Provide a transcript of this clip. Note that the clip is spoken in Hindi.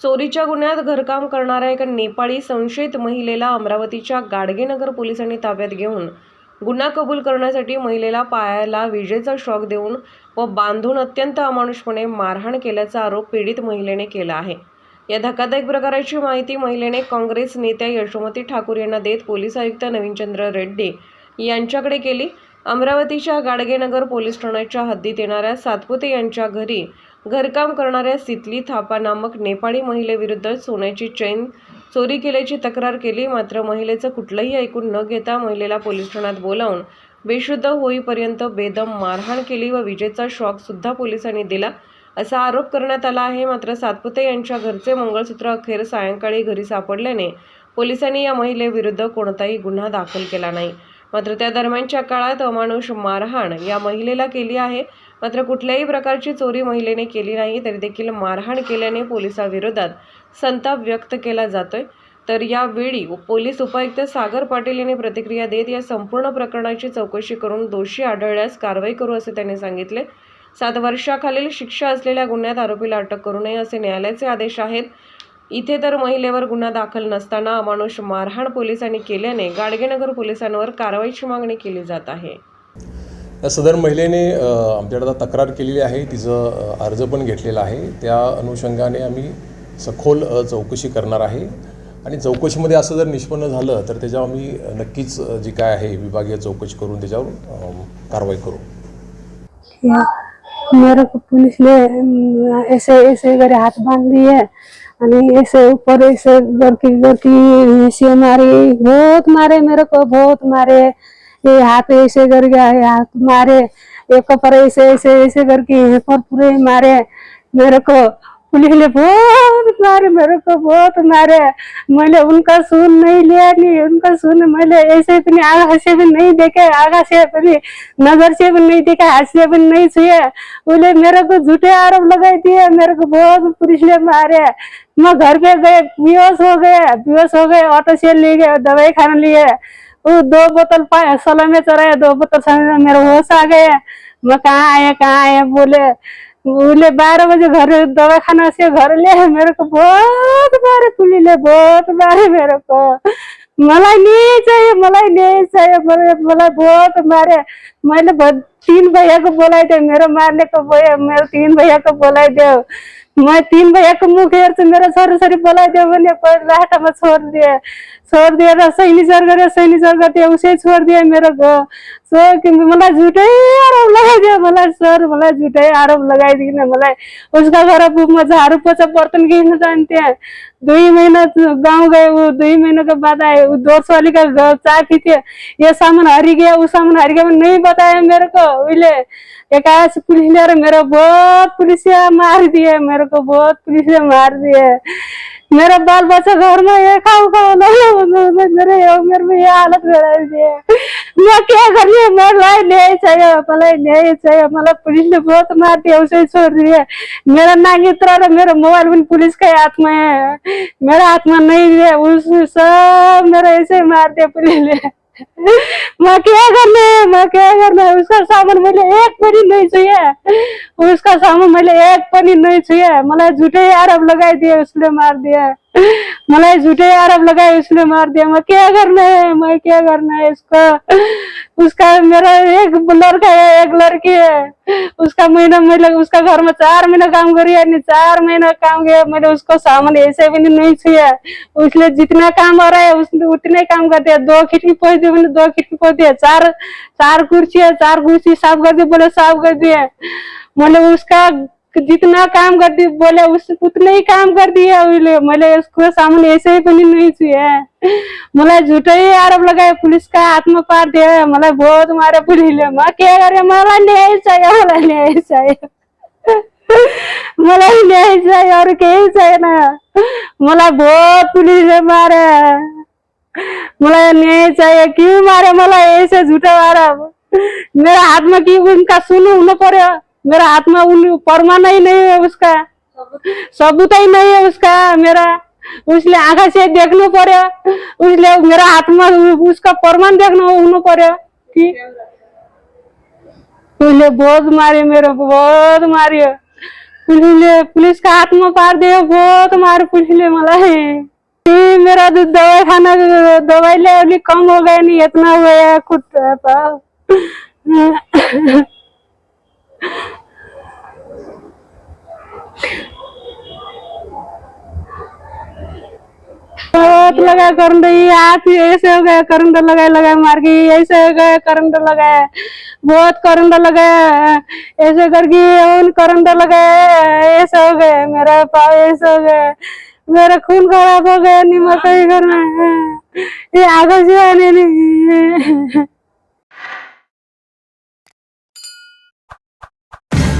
चोरीच्या गुन्ह्यात घरकाम करणाऱ्या एका नेपाळी संशयित महिलेला अमरावतीच्या गाडगेनगर पोलिसांनी ताब्यात घेऊन गुन्हा कबूल करण्यासाठी महिलेला पायाला विजेचा शॉक देऊन व बांधून अत्यंत अमानुषपणे मारहाण केल्याचा आरोप पीडित महिलेने केला आहे. या धक्कादायक प्रकाराची माहिती महिलेने काँग्रेस नेत्या यशोमती ठाकूर यांना देत पोलीस आयुक्त नवीनचंद्र रेड्डी यांच्याकडे केली. अमरावतीच्या गाडगेनगर पोलीस ठाण्याच्या हद्दीत येणाऱ्या सातपुते यांच्या घरी घरकाम करणाऱ्या सितली थापा नामक नेपाळी महिलेविरुद्ध सोन्याची चैन चोरी केल्याची तक्रार केली. मात्र महिलेचं कुठलंही ऐकून न घेता महिलेला पोलीस ठाण्यात बोलावून बेशुद्ध होईपर्यंत बेदम मारहाण केली व विजेचा शॉक सुद्धा पोलिसांनी दिला असा आरोप करण्यात आला आहे. मात्र सातपुते यांच्या घरचे मंगळसूत्र अखेर सायंकाळी घरी सापडल्याने पोलिसांनी या महिलेविरुद्ध कोणताही गुन्हा दाखल केला नाही. मात्र त्या दरम्यानच्या काळात अमानुष मारहाण या महिलेला केली आहे. मात्र कुठल्याही प्रकारची चोरी महिलेने केली नाही तरी देखील मारहाण केल्याने पोलिसाविरोधात संताप व्यक्त केला जातोय. तर यावेळी पोलीस उपायुक्त सागर पाटील यांनी प्रतिक्रिया देत या संपूर्ण प्रकरणाची चौकशी करून दोषी आढळल्यास कारवाई करू असे त्यांनी सांगितले. सात वर्षाखालील शिक्षा असलेल्या गुन्ह्यात आरोपीला अटक करू नये असे न्यायालयाचे आदेश आहेत. इथे तर महिलेवर गुन्हा दाखल नसताना अमानुष मारहाण पोलिसांनी केल्याने गाडगेनगर पोलिसांवर कारवाईची मागणी केली जात आहे. त्या सदर महिलेने आमच्याकडे आता तक्रार केलेली आहे. तिचं अर्ज पण घेतलेला आहे. त्या अनुषंगाने आम्ही सखोल चौकशी करणार आहे. आणि चौकशीमध्ये असं जर निष्पन्न झालं तर त्याच्यावर आम्ही नक्कीच जी काय आहे विभागीय चौकशी करून त्याच्यावर कारवाई करू. या मेरे को पुलिस ने अम, ऐसे ऐसे करे हाथ बांध लिए आणि ऐसे ऊपर ऐसे गरकी गरकी ऐसे मारी बहुत मारे मेरे को बहुत मारे. ये हाथ ऐसे कर गया ये हाथ मारे, एक पर ऐसे ऐसे ऐसे करके यहाँ पर पूरे मारे। मेरे को पुलिस ने बहुत मारे, मेरे को बहुत मारे। मैंने उनका सुन नहीं लिया नहीं उनका सुन मैंने ऐसे नहीं, आगा से भी नहीं देखे, आगा से भी, नज़र से भी नहीं देखा, हाथ से भी नहीं छुए बोले, मेरे को झूठे आरोप लगाई दिए, मेरे को बहुत पुलिस ने मारे। मैं घर पे गए, बेहोश हो गए, बेहोश हो गए, ऑटो से ले गए, दवाई खाना लिए। दो बोतल पा- सला में चढ़ाए दो बोतल सला में मेरे होश आ गए मैं कहाँ आए कहाँ आए बोले बोले बारह बजे घर दवा खाना से घर ले। मेरे को बहुत मारे पुलिस ने बहुत मारे मेरे को मलाई नहीं चाहिए मलाई नहीं चाहिए बोले मला बहुत मारे मैंने तीन भैया को बोला थे, मेरे मारने को बोले, मेरे तीन भैया को बोला दे मैं तीन भैया को मुँह घेर से मेरा सर सर बोला दे मैंने पर लाटा में छोड़ दिया। छोड़ दिया ना सर करे सैनी सर करते उसे छोड़ दिया मेरे को। सर कि मला झूठे, आरोप लगा दिया मला सर मला झूठे आरोप लगाई दी ना मला उसका घर अब माझा रुपयाचा बर्तन घेणं जानते हैं। दो ही महीना गाँव गए, वो दो ही महीने के बाद आए, वो दो सौ वाली का चाय पीते ये सामान हरी गया, वो सामान हरी गया नहीं बताया मेरे को? बोले एक पुलिस ने मेरा बहुत पुलिस मार दिए मेरे को बहुत पुलिस मार दिए मेरा बाल बच्चा घर में ये खाओ खाओ मेरे मेरे में ये हालत करा दिए मैं क्या करिए मैं लाई नहीं चाहिए मलाई नहीं चाहिए मतलब पुलिस ने बहुत मार दिया, उसे छोड़ दिए मेरा नाक इतना मेरा मोबाइल भी पुलिस के हाथ में है। मेरा हाथ में नहीं है, उस सब मेरा ऐसे मार दिया पुलिस ने। मैं क्या करना है मैं क्या करना उसका सामान मैंने एक पनी नहीं छुए उसका सामान मैंने एक पनी नहीं छुए मला झूठे आरोप लगाई दिए उसने मार दिया मला झूठे आरोप लगाए उसने मार दिया। मैं क्या करना है? मैं क्या करना है इसको? उसका मेरा एक लड़का है, एक लड़की है। उसका महीना मैंने उसका घर में चार महीना काम करी है चार महीना काम किया मैंने उसको सामान ऐसे भी नहीं छुआ उसने जितना काम हो रहा है, उसने उतने काम कर दिया। दो खिड़की पोच दी, मैंने दो खिड़की पोच दिया। चार चार कुर्सी है, चार कुर्सी साफ़ कर दी, बोले साफ़ कर दिए मैंने उसका जितना काम कर दी बोले उस, उतने ही काम कर दिया मैंने उसको सामने ऐसे ही बनी नहीं छुए मला झूठे ही आरोप लगाए, पुलिस का हाथ में पार मला बहुत मारे पुलिस मैं क्या करे? मला न्याय चाहिए। मला न्याय चाहिए। मला न्याय चाहिए और कहीं चाहिए ना? मला बहुत पुलिस मारे। मला न्याय चाहिए। क्यों मारे? मला ऐसे झूठा मारा। मेरा हाथ में क्यों उनका सुनो न पड़े मेरा हाथ में उन प्रमाण ही नहीं है उसका। सबूत ही नहीं है उसका, मेरा। उसने आगा से देखना पड़े। उसने मेरा हाथ में उसका प्रमाण देखना पड़े। कि उसने बहुत मारे, मेरे बहुत मारी। पुलिस पुलिस का हाथ में पार दिया, बहुत मार पुलिस मला। है मेरा तो दवाई खाना दवाई ले कम हो गया नहीं इतना हो गया करंट, ये हाथ ऐसे हो गया, करंट लगाए लगाए मार के ऐसे हो गया, करंट लगाए, बहुत करंट लगाया ऐसे करके उन करंट लगाए, ऐसे हो गए, मेरा पाव ऐसे हो गए, मेरा खून खराब हो गया नहीं मत ये आगे से आने नहीं।